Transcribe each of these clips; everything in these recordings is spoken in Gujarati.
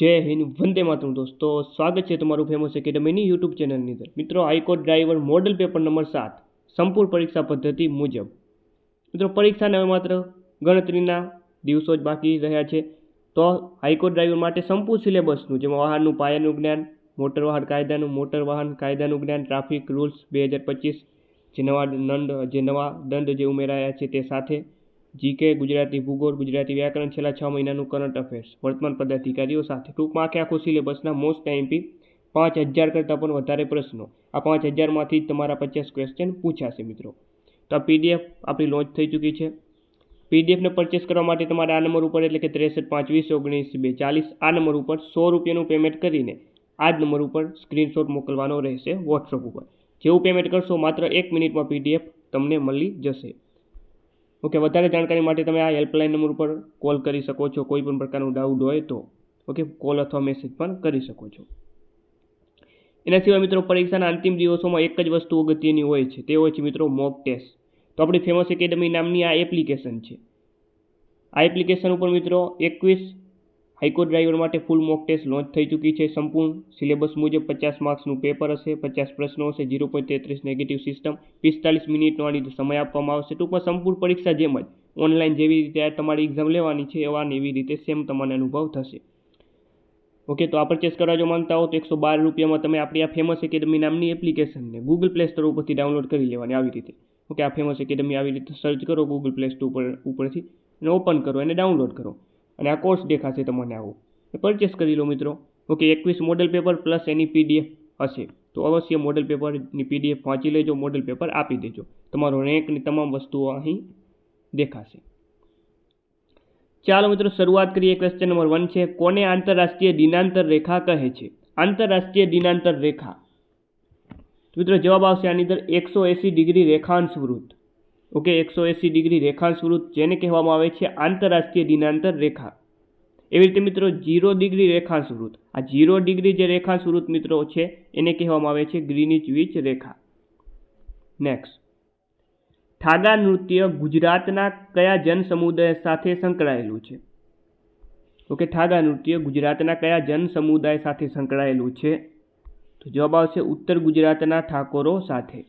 જય હિન્દ, વંદે માતરમ દોસ્તો. સ્વાગત છે તમારું ફેમસ એકેડમીની યુટ્યુબ ચેનલની અંદર. મિત્રો high court driver model paper number સાત, સંપૂર્ણ પરીક્ષા પદ્ધતિ મુજબ. મિત્રો પરીક્ષાને હવે માત્ર ગણતરીના દિવસો જ બાકી રહ્યા છે. તો હાઈકોર્ટ ડ્રાઈવર માટે સંપૂર્ણ સિલેબસનું જેમાં વાહનનું, પાયાનું જ્ઞાન મોટર વાહન કાયદાનું મોટર વાહન કાયદાનું જ્ઞાન ટ્રાફિક રૂલ્સ બે હજાર પચીસ, જે નવા દંડ, જે નવા દંડ જે ઉમેરાયા છે તે સાથે જીકે, ગુજરાતી ભૂગોળ, ગુજરાતી વ્યાકરણ છેલ્લા છ મહિનાનું કરંટ અફેર્સ વર્તમાન પદાધિકારીઓ સાથે ટૂંકમાં આખે આખું સિલેબસના મોસ્ટ એમપી પાંચ હજાર કરતાં પણ વધારે પ્રશ્નો. આ પાંચ હજારમાંથી તમારા પચાસ ક્વેશ્ચન પૂછાશે મિત્રો. તો આ પીડીએફ આપણી લોન્ચ થઈ ચૂકી છે. પીડીએફને પરચેસ કરવા માટે તમારે આ નંબર ઉપર એટલે કે ત્રેસઠ પાંચ વીસ ઓગણીસ, બે ચાલીસ આ નંબર ઉપર સો રૂપિયાનું પેમેન્ટ કરીને આ જ નંબર ઉપર સ્ક્રીનશોટ મોકલવાનો રહેશે વોટ્સઅપ ઉપર. જેવું પેમેન્ટ કરશો માત્ર એક મિનિટમાં પીડીએફ તમને મળી જશે. ઓકે, વધારે જાણકારી માટે તમે આ હેલ્પલાઇન નંબર ઉપર કોલ કરી શકો છો. કોઈ પણ પ્રકારનું ડાઉટ હોય તો, ઓકે કોલ અથવા મેસેજ પણ કરી શકો છો. એના સિવાય મિત્રો, પરીક્ષાના અંતિમ દિવસોમાં એક જ વસ્તુ અગત્યની હોય છે. તે હોય છે મિત્રો મોક ટેસ્ટ તો આપણી ફેમસ એકેડમી નામની આ એપ્લિકેશન છે. આ એપ્લિકેશન ઉપર મિત્રો, એકવીસ હાઈકોર્ટ ડ્રાઈવર માટે ફૂલ મોક ટેસ્ટ લોન્ચ થઈ ચૂકી છે. સંપૂર્ણ સિલેબસ મુજબ પચાસ માર્ક્સનું પેપર હશે, પચાસ પ્રશ્નો હશે જીરો પોઈન્ટ તેત્રીસ નેગેટિવ સિસ્ટમ પિસ્તાલીસ મિનિટનો આની સમય આપવામાં આવશે. ટૂંકમાં સંપૂર્ણ પરીક્ષા જેમ જ ઓનલાઈન જેવી રીતે તમારી એક્ઝામ લેવાની છે એવા એવી રીતે સેમ તમને અનુભવ થશે. ઓકે તો આ પરચેસ કરવા જો માંગતા હો તો એકસો બાર રૂપિયામાં તમે આપણી આ ફેમસ એકેડમી નામની એપ્લિકેશનને ગૂગલ પ્લે સ્ટોર ઉપરથી ડાઉનલોડ કરી લેવાની આવી રીતે. ઓકે આ ફેમસ એકેડમી આવી રીતે સર્ચ કરો ગૂગલ પ્લે સ્ટોર ઉપર ઉપરથી અને ઓપન કરો અને ડાઉનલોડ કરો. અને આ કોર્સ દેખાશે તમને આવું. પરચેસ કરી લો મિત્રો. ઓકે, એકવીસ મોડલ પેપર પ્લસ એની પીડીએફ હશે. તો અવશ્ય મોડલ પેપરની પીડીએફ વાંચી લેજો મોડલ પેપર આપી દેજો. તમારો રેન્કની તમામ વસ્તુઓ અહીં દેખાશે. ચાલો મિત્રો, શરૂઆત કરીએ ક્વેશ્ચન નંબર વન છે. કોને આંતરરાષ્ટ્રીય દિનાંતર રેખા કહે છે? આંતરરાષ્ટ્રીય દિનાંતર રેખા. મિત્રો, જવાબ આવશે આની અંદર એકસો એંસી ડિગ્રી રેખાંશ વૃત્ત. ઓકે, એકસો એંસી ડિગ્રી રેખાંશ વૃત્ત જેને કહેવામાં આવે છે આંતરરાષ્ટ્રીય દિનાંતર રેખા. એવી રીતે મિત્રો જીરો ડિગ્રી રેખાંશ વૃત્ત આ જીરો ડિગ્રી જે રેખાંશ વૃત્ત મિત્રો છે, એને કહેવામાં આવે છે ગ્રીનિચ વીચ રેખા. નેક્સ્ટ ઠાગા નૃત્ય ગુજરાતના કયા જન સમુદાય સાથે સંકળાયેલું છે? ઓકે, ઠાગા નૃત્ય ગુજરાતના કયા જન સમુદાય સાથે સંકળાયેલું છે? તો જવાબ આવશે ઉત્તર ગુજરાતના ઠાકોરો સાથે.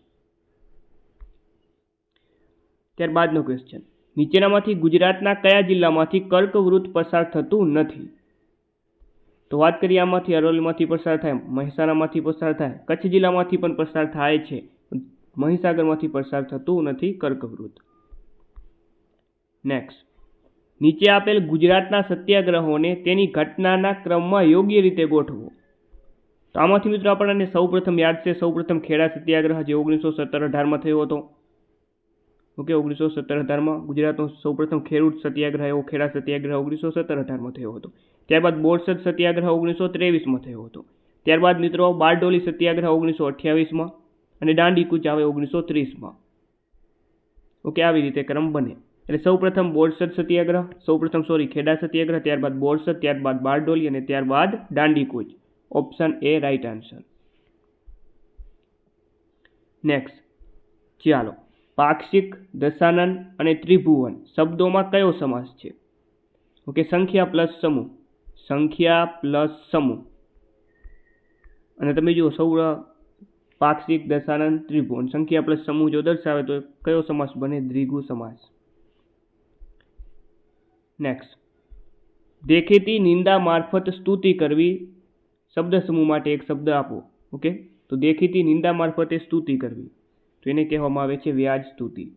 ત્યારબાદનો ક્વેશ્ચન નીચેનામાંથી ગુજરાતના કયા જિલ્લામાંથી કર્કવૃત્ત પસાર થતું નથી? તો વાત કરીએ આમાંથી, અરવલ્લીમાંથી પસાર થાય, મહેસાણામાંથી પસાર થાય, કચ્છ જિલ્લામાંથી પણ પસાર થાય છે. મહીસાગરમાંથી પસાર થતું નથી કર્કવૃત્ત નેક્સ્ટ નીચે આપેલ ગુજરાતના સત્યાગ્રહોને તેની ઘટનાના ક્રમમાં યોગ્ય રીતે ગોઠવો. તો આમાંથી મિત્રો આપણને સૌપ્રથમ યાદ છે, સૌપ્રથમ ખેડા સત્યાગ્રહ જે ઓગણીસો સત્તર અઢારમાં થયો હતો. ઓકે, ઓગણીસો સત્તર અઢારમાં ગુજરાતનો સૌપ્રથમ ખેડૂત સત્યાગ્રહ, એવો ખેડા સત્યાગ્રહ ઓગણીસો સત્તર અઢારમાં થયો હતો. ત્યારબાદ બોરસદ સત્યાગ્રહ ઓગણીસો ત્રેવીસમાં થયો હતો. ત્યારબાદ મિત્રો, બારડોલી સત્યાગ્રહ ઓગણીસો અઠ્યાવીસમાં અને દાંડી કૂચ આવે ઓગણીસો ત્રીસમાં. ઓકે, આવી રીતે ક્રમ બને. એટલે સૌપ્રથમ બોરસદ સત્યાગ્રહ, સૌપ્રથમ સોરી ખેડા સત્યાગ્રહ, ત્યારબાદ બોરસદ, ત્યારબાદ બારડોલી અને ત્યારબાદ દાંડી કૂચ option A right answer next ચાલો. પાક્ષિક, દશાનન અને ત્રિભુવન શબ્દોમાં કયો સમાસ છે? ઓકે, સંખ્યા પ્લસ સમૂહ. સંખ્યા પ્લસ સમૂહ. અને તમે જુઓ સૌ પાક્ષિક, દશાનન, ત્રિભુવન. સંખ્યા પ્લસ સમૂહ જો દર્શાવે તો કયો સમાસ બને? દ્વિગુ સમાસ. નેક્સ્ટ દેખેતી નિંદા મારફત સ્તુતિ કરવી શબ્દ સમૂહ માટે એક શબ્દ આપો. ઓકે? તો દેખીતી નિંદા મારફતે સ્તુતિ કરવી. તો કહેવામાં આવે છે વ્યાજ સ્તુતિ.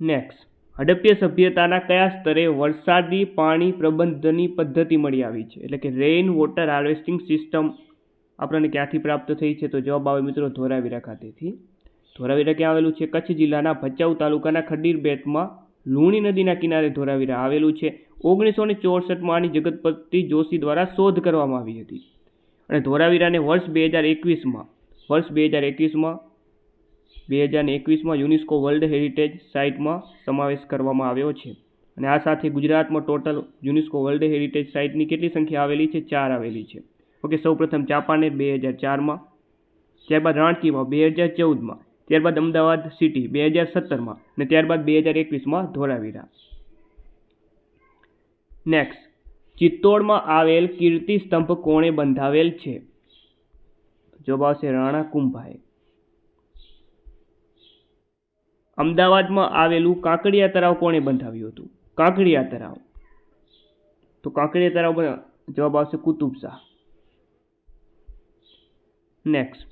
નેક્સ્ટ હડપ્ય સભ્યતાના કયા સ્તરે વરસાદી પાણી પ્રબંધની પદ્ધતિ મળી આવી છે? એટલે કે રેઇન વોટર હાર્વેસ્ટિંગ સિસ્ટમ આપણને ક્યાંથી પ્રાપ્ત થઈ છે? તો જવાબ આવે મિત્રો ધોરાવીરા ખાતેથી. ધોરાવીરા ક્યાં આવેલું છે? કચ્છ જિલ્લાના ભચાઉ તાલુકાના ખડીર બેટમાં લુણી નદીના કિનારે ધોરાવીરા આવેલું છે. ઓગણીસો ને ચોસઠમાં આની જગતપતિ જોશી દ્વારા શોધ કરવામાં આવી હતી. અને ધોરાવીરાને વર્ષ બે હજાર એકવીસમાં વર્ષ બે હજાર એકવીસમાં, બે હજાર એકવીસમાં યુનેસ્કો વર્લ્ડ હેરિટેજ સાઇટમાં સમાવેશ કરવામાં આવ્યો છે. અને આ સાથે ગુજરાતમાં ટોટલ યુનેસ્કો વર્લ્ડ હેરિટેજ સાઇટની કેટલી સંખ્યા આવેલી છે? ચાર આવેલી છે. ઓકે, સૌપ્રથમ ચાપાને બે હજાર ચારમાં, ત્યારબાદ રાણકીમાં બે હજાર ચૌદમાં, ત્યારબાદ અમદાવાદ સિટી બે હજાર સત્તરમાં અને ત્યારબાદ બે હજાર એકવીસમાં ધોળાવીરા નેક્સ્ટ ચિત્તોડમાં આવેલ કીર્તિ સ્તંભ કોણે બંધાવેલ છે? જવાબ આવશે રાણા કુંભાએ. અમદાવાદમાં આવેલું કાંકરિયા તળાવ કોણે બંધાવ્યું હતું? કાંકરિયા તળાવ. તો કાંકરિયા તળાવ જવાબ આવશે કુતુબ શાહ. નેક્સ્ટ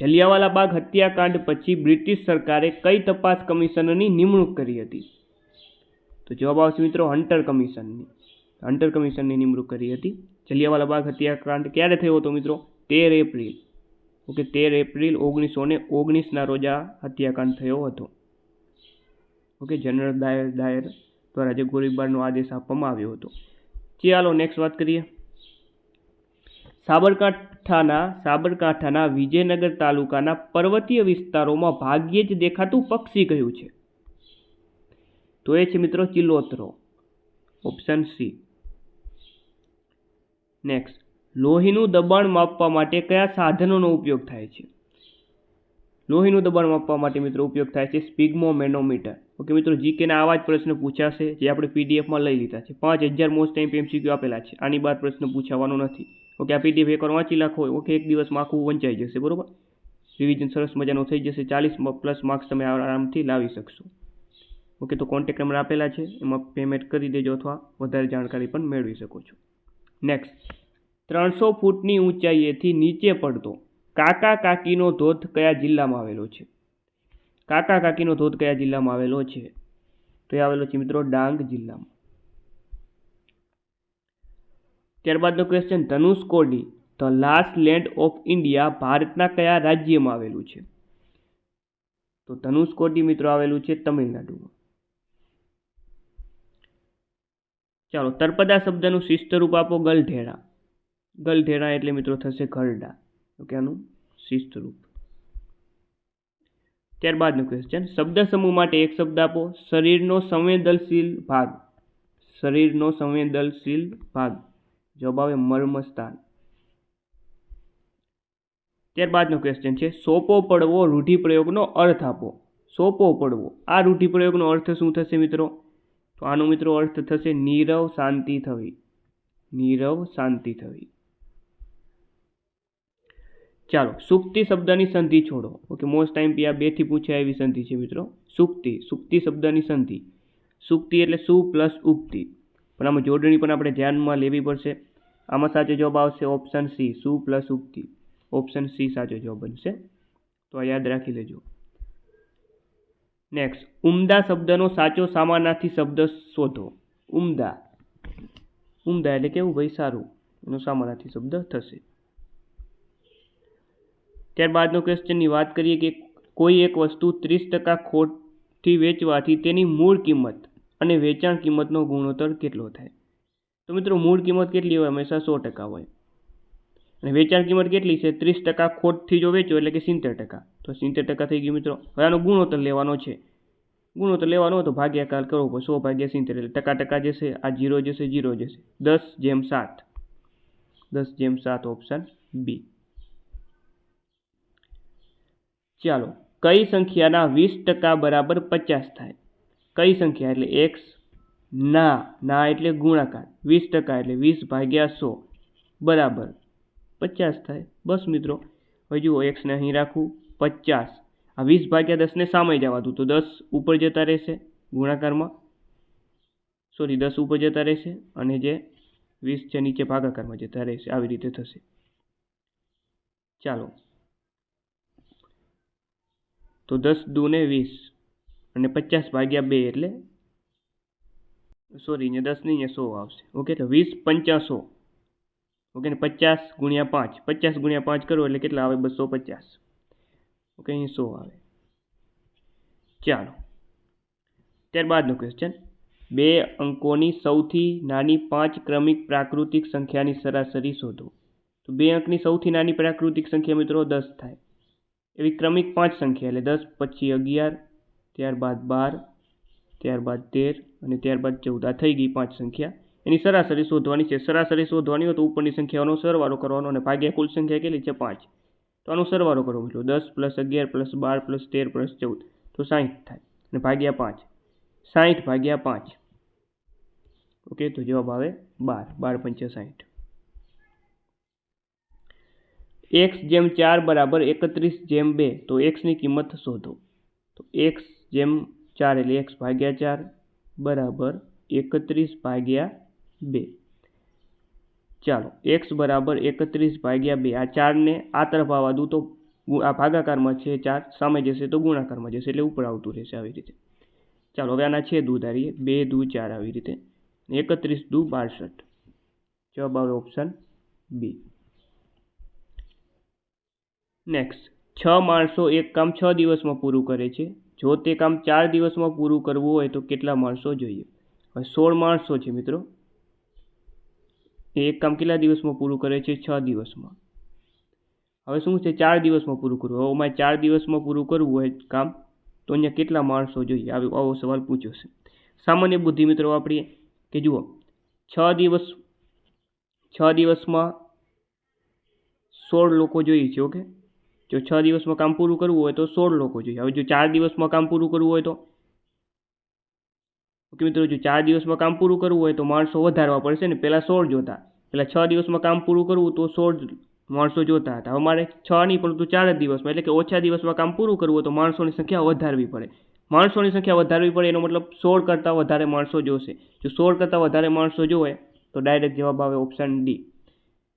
જલિયાવાલા બાગ હત્યાકાંડ પછી બ્રિટિશ સરકારે કઈ તપાસ કમિશનરની નિમણૂક કરી હતી? તો જવાબ આવશે મિત્રો હન્ટર કમિશનની. હન્ટર કમિશનની નિમણૂક કરી હતી. જલિયાવાલા બાગ હત્યાકાંડ ક્યારે થયો હતો મિત્રો? તેર એપ્રિલ. ઓકે, તેર એપ્રિલ ઓગણીસો ને ઓગણીસના રોજ આ હત્યાકાંડ થયો હતો. ઓકે, જનરલ ડાયર ડાયર દ્વારા જે ગોળીબારનો આદેશ આપવામાં આવ્યો હતો. ચાલો નેક્સ્ટ વાત કરીએ. સાબરકાંઠાના સાબરકાંઠાના વિજયનગર તાલુકાના પર્વતીય વિસ્તારોમાં ભાગ્યે જ દેખાતું પક્ષી કયું છે? તો એ છે મિત્રો ચિલોતરો. Option C. નેક્સ્ટ લોહીનું દબાણ માપવા માટે કયા સાધનોનો ઉપયોગ થાય છે? લોહીનું દબાણ માપવા માટે મિત્રો ઉપયોગ થાય છે સ્પિગ્મોમેનોમીટર. ઓકે મિત્રો, જીકેના આવા જ પ્રશ્ન પૂછાશે જે આપણે પીડીએફમાં લઈ લીધા છે. પાંચ હજાર મોસ્ટ ટાઈમ એમસીક્યુ આપેલા છે. આની બાર પ્રશ્ન પૂછાવાનો નથી. ઓકે, આ પીડીએફ એકવાર વાંચી નાખો. ઓકે, એક દિવસમાં આખું વંચાઈ જશે, બરાબર? રિવિઝન સરસ મજાનું થઈ જશે. ચાલીસ પ્લસ માર્ક્સ તમે આરામથી લાવી શકશો. ઓકે, તો કોન્ટેક્ટ નંબર આપેલા છે. એમાં પેમેન્ટ કરી દેજો અથવા વધારે જાણકારી પણ મેળવી શકો છો. નેક્સ્ટ. ત્રણસો ફૂટની ઊંચાઈએથી નીચે પડતો કાકા કાકીનો ધોધ કયા જિલ્લામાં આવેલો છે? કાકા કાકીનો ધોધ કયા જિલ્લામાં આવેલો છે? તો એ આવેલો છે મિત્રો ડાંગ જિલ્લામાં. ત્યારબાદનો question Dhanushkodi the last land of India ભારતના કયા રાજ્યમાં આવેલું છે? તો ધનુષકોડી મિત્રો આવેલું છે તમિલનાડુમાં. ચાલો તર્પદા શબ્દનું શિસ્ત રૂપ આપો ગલઢેડા ગલઢેડા એટલે મિત્રો થશે ઘરડા ઓકે, આનું શિસ્ત રૂપ. ત્યારબાદનો ક્વેશ્ચન શબ્દ સમૂહ માટે એક શબ્દ આપો. શરીરનો સંવેદનશીલ ભાગ. શરીરનો સંવેદનશીલ ભાગ. જવાબ આવે મર્મસ્થાન. ત્યારબાદનો ક્વેશ્ચન છે. સોપો, પડવો, રૂઢિપ્રયોગનો અર્થ આપો. સોપો, પડવો. આ રૂઢિપ્રયોગનો અર્થ શું થશે મિત્રો? તો આનો મિત્રો અર્થ થશે નીરવ શાંતિ થવી. નીરવ શાંતિ થવી. ચાલો, સુક્તિ શબ્દની સંધિ છોડો. ઓકે મોસ્ટ ટાઈમ પી આ બેથી પૂછાય એવી સંધિ છે મિત્રો. સુક્તિ સુક્તિ શબ્દની સંધિ. સુક્તિ એટલે સુ પ્લસ ઉક્તિ. પણ આમાં જોડણી પણ આપણે ધ્યાનમાં લેવી પડશે. આમાં સાચો જવાબ આવશે ઓપ્શન સી સુ પ્લસ ઉક્તિ. ઓપ્શન સી સાચો જવાબ બનશે. તો આ યાદ રાખી લેજો. નેક્સ્ટ ઉમદા શબ્દનો સાચો સામાનાથી શબ્દ શોધો. ઉમદા. ઉમદા એટલે કેવું? ભાઈ, સારું. એનો સામાનાથી શબ્દ થશે. ત્યારબાદનો ક્વેશ્ચનની વાત કરીએ કે કોઈ એક વસ્તુ ત્રીસ ટકા ખોટથી વેચવાથી તેની મૂળ કિંમત અને વેચાણ કિંમતનો ગુણોત્તર કેટલો થાય? તો મિત્રો, મૂળ કિંમત કેટલી હોય? હંમેશા સો ટકા હોય. અને વેચાણ કિંમત કેટલી છે? ત્રીસ ટકા ખોટથી જો વેચો એટલે કે સિત્તેર ટકા. તો સિત્તેર ટકા થઈ ગયું મિત્રો. હવે આનો ગુણોત્તર લેવાનો છે. ગુણોત્તર લેવાનો હતો ભાગ્યાકાર કરવો પડે સો ભાગ્યા સિત્તેર એટલે ટકા ટકા જશે આ જીરો જશે જીરો જશે દસ જેમ સાત. દસ જેમ સાત, ઓપ્શન બી. ચાલો, કઈ સંખ્યાના વીસ ટકા બરાબર પચાસ થાય? કઈ સંખ્યા? એટલે એક્સ ના ના એટલે ગુણાકાર. વીસ ટકા એટલે વીસ ભાગ્યા સો. બરાબર. પચાસ થાય. બસ મિત્રો, હવે જુઓ એક્સને અહીં રાખું. પચાસ. આ વીસ ભાગ્યા દસને સામે જવા દઉં. તો દસ ઉપર જતા રહેશે ગુણાકારમાં. સોરી દસ ઉપર જતા રહેશે અને જે વીસ છે નીચે ભાગાકારમાં જતા રહેશે. આવી રીતે થશે. ચાલો. તો દસ દૂને વીસ અને પચાસ ભાગ્યા બે એટલે સોરી, અહીંયા દસ નહીં, અહીંયા સો આવશે. ઓકે, તો વીસ પંચાસો ઓકે, ને પચાસ ગુણ્યા પાંચ. પચાસ ગુણ્યા પાંચ કરો એટલે કેટલા આવે? બસો પચાસ. ઓકે અહીં સો આવે. ચાલો. ત્યારબાદનો ક્વેશ્ચન બે અંકોની સૌથી નાની પાંચ ક્રમિક પ્રાકૃતિક સંખ્યાની સરાસરી શોધો. તો બે અંકની સૌથી નાની પ્રાકૃતિક સંખ્યા મિત્રો દસ થાય. એવી ક્રમિક પાંચ સંખ્યા, એટલે દસ પછી અગિયાર, ત્યારબાદ બાર, ત્યારબાદ તેર અને ત્યારબાદ ચૌદ. આ થઈ ગઈ પાંચ સંખ્યા. એની સરાસરી શોધવાની છે. સરાસરી શોધવાની હોય તો ઉપરની સંખ્યાઓનો સરવાળો કરવાનો અને ભાગ્યા કુલ સંખ્યા કેટલી છે? પાંચ. તો આનો સરવાળો કરવો. મિત્રો દસ પ્લસ અગિયાર પ્લસ બાર પ્લસ તેર પ્લસ ચૌદ. તો સાહીઠ થાય અને ભાગ્યા પાંચ. સાહીઠ ભાગ્યા પાંચ. ઓકે, તો જવાબ આવે બાર. બાર પંચા સાઠ એક્સ જેમ ચાર બરાબર એકત્રીસ જેમ બે, તો એક્સની કિંમત શોધો. તો એક્સ જેમ ચાર એટલે એક્સ ભાગ્યા ચાર બરાબર એકત્રીસ ભાગ્યા બે. ચાલો એક્સ બરાબર એકત્રીસ ભાગ્યા બે, આ ચારને આ તરફ આવવા દઉં તો આ ભાગાકારમાં છે ચાર, સામે જશે તો ગુણાકારમાં જશે, એટલે ઉપર આવતું રહેશે આવી રીતે. ચાલો, હવે આના છેદ ઉધારીએ બે દુ ચાર આવી રીતે. એકત્રીસ દુ બાસઠ. જવાબ આવે ઓપ્શન બી. નેક્સ્ટ છ માણસો એક કામ છ દિવસમાં પૂરું કરે છે. જો તે કામ ચાર દિવસમાં પૂરું કરવું હોય તો કેટલા માણસો જોઈએ? હવે સોળ માણસો છે મિત્રો. એ એક કામ કેટલા દિવસમાં પૂરું કરે છે? છ દિવસમાં. હવે શું છે? ચાર દિવસમાં પૂરું કરવું. હવે અમારે ચાર દિવસમાં પૂરું કરવું હોય કામ, તો અહીંયા કેટલા માણસો જોઈએ? આવો આવો સવાલ પૂછ્યો છે. સામાન્ય બુદ્ધિ મિત્રો વાપરીએ કે જુઓ, છ દિવસ, છ દિવસમાં સોળ લોકો જોઈએ છે, ઓકે? જો છ દિવસમાં કામ પૂરું કરવું હોય તો સોળ લોકો જોઈએ. હવે જો ચાર દિવસમાં કામ પૂરું કરવું હોય તો? ઓકે મિત્રો, જો ચાર દિવસમાં કામ પૂરું કરવું હોય તો માણસો વધારવા પડશે ને. પહેલાં સોળ જોતા. પહેલાં છ દિવસમાં કામ પૂરું કરવું તો સોળ માણસો જોતા હતા. હવે મારે છ નહીં, પરંતુ ચાર જ દિવસમાં. એટલે કે ઓછા દિવસમાં કામ પૂરું કરવું તો માણસોની સંખ્યા વધારવી પડે. માણસોની સંખ્યા વધારવી પડે એનો મતલબ સોળ કરતાં વધારે માણસો જોશે. જો સોળ કરતાં વધારે માણસો જોવે, તો ડાયરેક્ટ જવાબ આવે ઓપ્શન ડી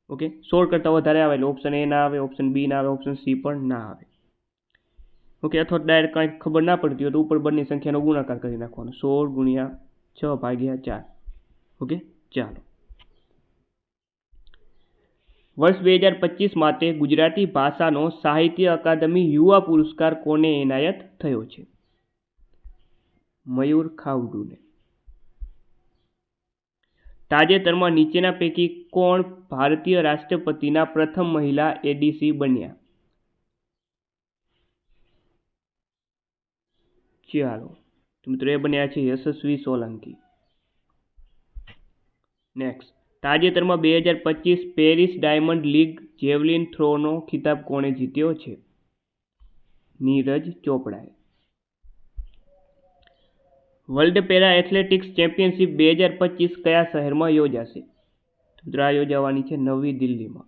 ઓકે? સોળ કરતાં વધારે આવે એટલે ઓપ્શન એ ના આવે ઓપ્શન બી ના આવે ઓપ્શન સી પણ ના આવે. ઓકે, અથવા ડાયરેક્ટ કાંઈ ખબર ના પડતી હોય તો ઉપર બંને સંખ્યાનો ગુણાકાર કરી નાખવાનો. સોળ ગુણ્યા છ ભાગ્યા ચાર. ઓકે? ચાલો. વર્ષ બે હજાર પચીસ માટે ગુજરાતી ભાષાનો સાહિત્ય અકાદમી યુવા પુરસ્કાર કોને એનાયત થયો છે? મયુર ખાવડુને. તાજેતરમાં નીચેના પૈકી કોણ ભારતીય રાષ્ટ્રપતિના પ્રથમ મહિલા એડીસી બન્યા? ચાલો મિત્રો એ બન્યા છે યશસ્વી સોલંકી. નેક્સ્ટ તાજેતરમાં બે હજાર પચીસ પેરિસ ડાયમંડ લીગ જેવલિન થ્રોનો ખિતાબ કોણે જીત્યો છે? નીરજ ચોપડાએ. વર્લ્ડ પેરા એથ્લેટિક્સ ચેમ્પિયનશિપ બે હજાર પચીસ કયા શહેરમાં યોજાશે? મિત્રો યોજાવાની છે નવી દિલ્હીમાં.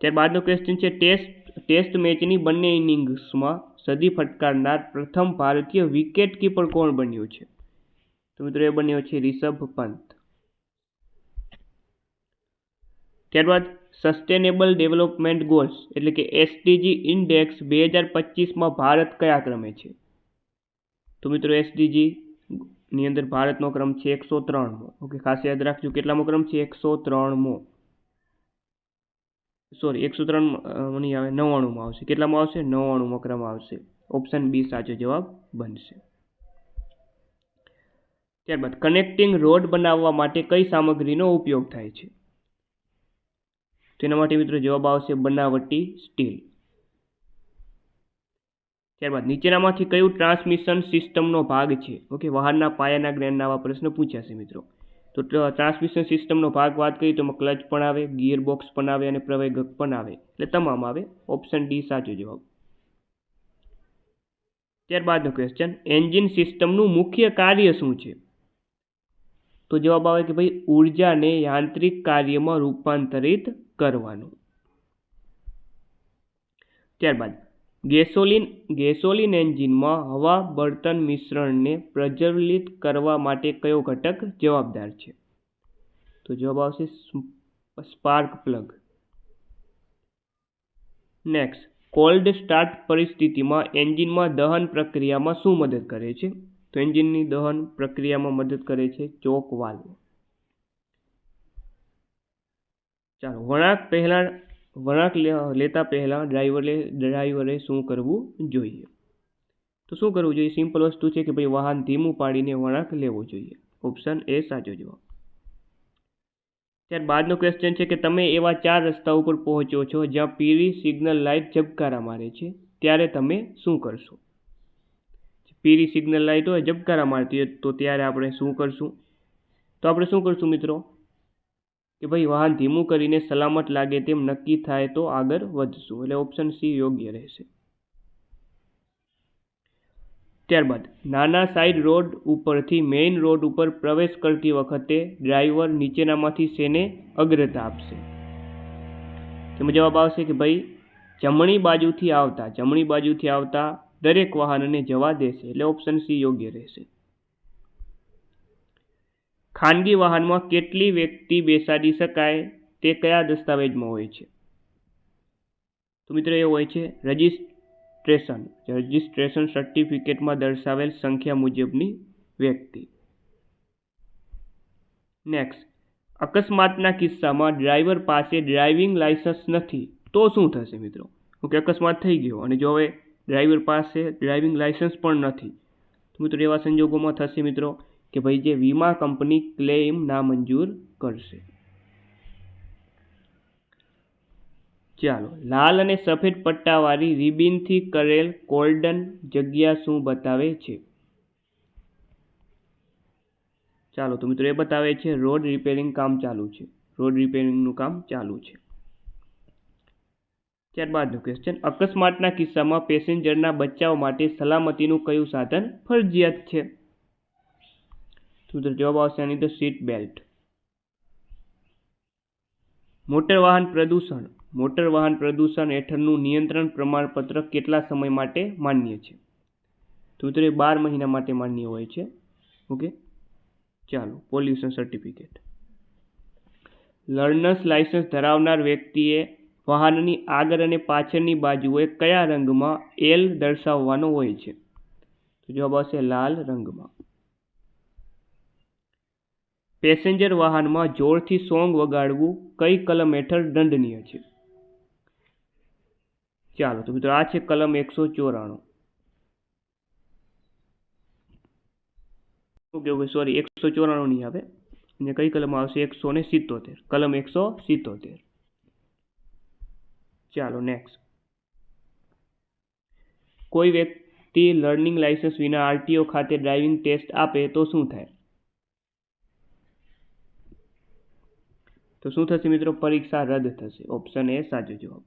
ત્યારબાદનો ક્વેશ્ચન છે, ટેસ્ટ ટેસ્ટ મેચની બંને ઇનિંગ્સમાં સદી ફટકારનાર પ્રથમ ભારતીય વિકેટ કીપર કોણ બન્યું છે? તો મિત્રો, એ બન્યો છે રિષભ પંત. ત્યારબાદ સસ્ટેનેબલ ડેવલપમેન્ટ ગોલ્સ એટલે કે એસડીજી ઇન્ડેક્સ બે હજાર પચીસમાં ભારત કયા ક્રમે છે? તો મિત્રો એસડીજી ની અંદર ભારતનો ક્રમ છે એકસો ત્રણમો ઓકે, ખાસ યાદ રાખજો કેટલામો ક્રમ છે? એકસો ત્રણમો સોરી એકસો ત્રણ નહીં આવે, નવ્વાણુંમાં આવશે. કેટલામાં આવશે? નવ્વાણુંમાં ક્રમ આવશે. ઓપ્શન બી સાચો જવાબ બનશે. ત્યારબાદ કનેક્ટિંગ રોડ બનાવવા માટે કઈ સામગ્રીનો ઉપયોગ થાય છે? તો એના માટે મિત્રો જવાબ આવશે બનાવટી સ્ટીલ. ત્યારબાદ નીચેનામાંથી કયું ટ્રાન્સમિશન સિસ્ટમનો ભાગ છે? ઓકે વાહનના પાયાના જ્ઞાનના આવા પ્રશ્ન પૂછાશે મિત્રો. તો ટ્રાન્સમિશન સિસ્ટમનો ભાગ વાત કરીએ તો એમાં ક્લચ પણ આવે, ગિયર બોક્સ પણ આવે અને પ્રવેગક પણ આવે. એટલે તમામ આવે. ઓપ્શન ડી સાચો જવાબ. ત્યારબાદનો ક્વેશ્ચન એન્જિન સિસ્ટમનું મુખ્ય કાર્ય શું છે? તો જવાબ આવે કે ભાઈ, ઉર્જાને યાંત્રિક કાર્યમાં રૂપાંતરિત કરવાનું. ત્યારબાદ ગેસોલિન ગેસોલિન એન્જિનમાં હવા બળતણ મિશ્રણને પ્રજ્વલિત કરવા માટે કયો ઘટક જવાબદાર છે? તો જવાબ આવશે spark plug. Next, cold start પરિસ્થિતિમાં એન્જિનમાં દહન પ્રક્રિયામાં શું મદદ કરે છે? તો એન્જિનની દહન પ્રક્રિયામાં મદદ કરે છે ચોક વાલ્વ. ચાલો, વળાંક પહેલાં વળાંક લેતા પહેલાં ડ્રાઈવરે ડ્રાઈવરે શું કરવું જોઈએ? તો શું કરવું જોઈએ? સિમ્પલ વસ્તુ છે કે ભાઈ વાહન ધીમું પાડીને વળાંક લેવો જોઈએ. ઓપ્શન એ સાચો જવાબ. ત્યારબાદનો ક્વેશ્ચન છે કે તમે એવા ચાર રસ્તા ઉપર પહોંચો છો જ્યાં પીળી સિગ્નલ લાઇટ ઝબકારા મારે છે, ત્યારે તમે શું કરશો? પીળી સિગ્નલ લાઇટ હોય, ઝબકારા મારતી હોય, તો ત્યારે આપણે શું કરશું? તો આપણે શું કરશું મિત્રો? કે ભાઈ વાહન ધીમું કરીને સલામત લાગે તેમ નક્કી થાય તો આગળ વધશું. એટલે ઓપ્શન સી યોગ્ય રહેશે. ત્યારબાદ, નાના સાઇડ રોડ ઉપરથી મેઇન રોડ ઉપર પ્રવેશ કરતી વખતે ડ્રાઈવર નીચેનામાંથી શેને અગ્રતા આપશે? તેમાં જવાબ આવશે કે ભાઈ, જમણી બાજુથી આવતા, જમણી બાજુથી આવતા દરેક વાહનને જવા દેશે. એટલે ઓપ્શન સી યોગ્ય રહેશે. ખાનગી વાહનમાં કેટલી વ્યક્તિ બેસાડી શકાય તે કયા દસ્તાવેજમાં હોય છે? તો મિત્રો એ હોય છે રજિસ્ટ્રેશન. રજિસ્ટ્રેશન સર્ટિફિકેટમાં દર્શાવેલ સંખ્યા મુજબની વ્યક્તિ. નેક્સ્ટ અકસ્માતના કિસ્સામાં ડ્રાઈવર પાસે ડ્રાઇવિંગ લાઇસન્સ નથી, તો શું થશે મિત્રો? ઓકે, અકસ્માત થઈ ગયો અને જો હવે ડ્રાઈવર પાસે ડ્રાઇવિંગ લાઇસન્સ પણ નથી, તો મિત્રો એવા સંજોગોમાં થશે મિત્રો કે ભાઈ જે વીમા કંપની ક્લેમ નામંજૂર કરશે. ચાલો, લાલ અને સફેદ પટ્ટાવાળી રિબિનથી કરેલ કોલ્ડન જગ્યા શું બતાવે છે? ચાલો, તો મિત્રો એ બતાવે છે, રોડ રિપેરિંગ કામ ચાલુ છે. રોડ રિપેરિંગનું કામ ચાલુ છે. ત્યારબાદનું ક્વેશ્ચન અકસ્માતના કિસ્સામાં પેસેન્જરના બચાવ માટે સલામતીનું કયું સાધન ફરજિયાત છે? તો જવાબ આવશે એની અંદર સીટ બેલ્ટ મોટર વાહન પ્રદૂષણ. મોટર વાહન પ્રદૂષણ હેઠળનું નિયંત્રણ પ્રમાણપત્ર કેટલા સમય માટે માન્ય છે? તો એ બાર મહિના માટે માન્ય હોય છે. ઓકે? ચાલો પોલ્યુશન સર્ટિફિકેટ લર્નર્સ લાયસન્સ ધરાવનાર વ્યક્તિએ વાહનની આગળ અને પાછળની બાજુએ કયા રંગમાં એલ દર્શાવવાનો હોય છે? તો જવાબ આવશે લાલ રંગમાં. પેસેન્જર વાહનમાં જોરથી સોંગ વગાડવું કઈ કલમ હેઠળ દંડનીય છે? ચાલો, તો મિત્રો આ છે કલમ એકસો ચોરાણું. શું કહેવું સોરી એકસો ચોરાણું નહીં આવે. અને કઈ કલમ આવશે? એકસો ને સિત્તોતેર. કલમ એકસો સિત્તોતેર. ચાલો નેક્સ્ટ કોઈ વ્યક્તિ લર્નિંગ લાઇસન્સ વિના આરટીઓ ખાતે ડ્રાઇવિંગ ટેસ્ટ આપે તો શું થાય? તો શું થશે મિત્રો? પરીક્ષા રદ થશે. ઓપ્શન એ સાચો જવાબ.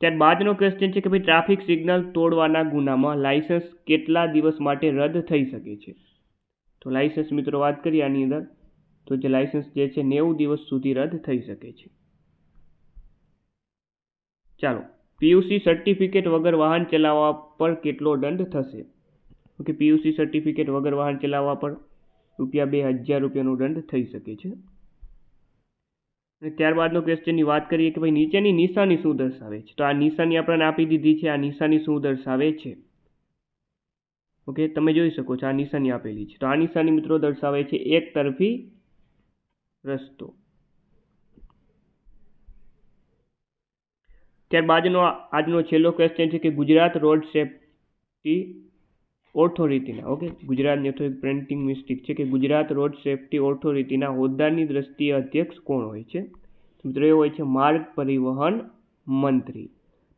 ત્યારબાદનો ક્વેશ્ચન છે કે ભાઈ ટ્રાફિક સિગ્નલ તોડવાના ગુનામાં લાઇસન્સ કેટલા દિવસ માટે રદ થઈ શકે છે? તો લાઇસન્સ મિત્રો વાત કરીએ આની અંદર. તો જે લાઇસન્સ જે છે, નેવું દિવસ સુધી રદ થઈ શકે છે. ચાલો પીયુસી સર્ટિફિકેટ વગર વાહન ચલાવવા પર કેટલો દંડ થશે? ઓકે પીયુસી સર્ટિફિકેટ વગર વાહન ચલાવવા પર રૂપિયા બે હજાર રૂપિયાનો દંડ થઈ શકે છે. અને ત્યારબાદનો ક્વેશ્ચનની વાત કરીએ કે ભાઈ નીચેની નિશાની શું દર્શાવે છે? તો આ નિશાની આપણને આપી દીધી છે, આ નિશાની શું દર્શાવે છે? ઓકે, તમે જોઈ શકો છો આ નિશાની આપેલી છે. તો આ નિશાની મિત્રો દર્શાવે છે એક તરફી રસ્તો. ત્યારબાદનો આજનો છેલ્લો ક્વેશ્ચન છે કે ગુજરાત રોડ સેફ્ટી ઓથોરિટીના ઓકે ગુજરાતની અથવા પ્રિન્ટિંગ મિસ્ટેક છે કે ગુજરાત રોડ સેફ્ટી ઓથોરિટીના હોદ્દાની દ્રષ્ટિએ અધ્યક્ષ કોણ હોય છે? મિત્રો એ હોય છે માર્ગ પરિવહન મંત્રી.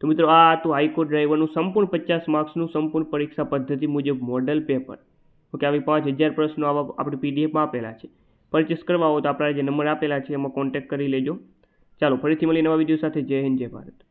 તો મિત્રો આ હતું હાઈકોર્ટ ડ્રાઈવરનું સંપૂર્ણ પચાસ માર્ક્સનું સંપૂર્ણ પરીક્ષા પદ્ધતિ મુજબ મોડલ પેપર ઓકે આવી પાંચ હજાર પ્રશ્નો આવા આપણે પીડીએફમાં આપેલા છે. પરચેસ કરવા હોય તો આપણા જે નંબર આપેલા છે એમાં કોન્ટેક્ટ કરી લેજો. ચાલો, ફરીથી મળી નવા વીડિયો સાથે. જય હિન્દ, જય ભારત.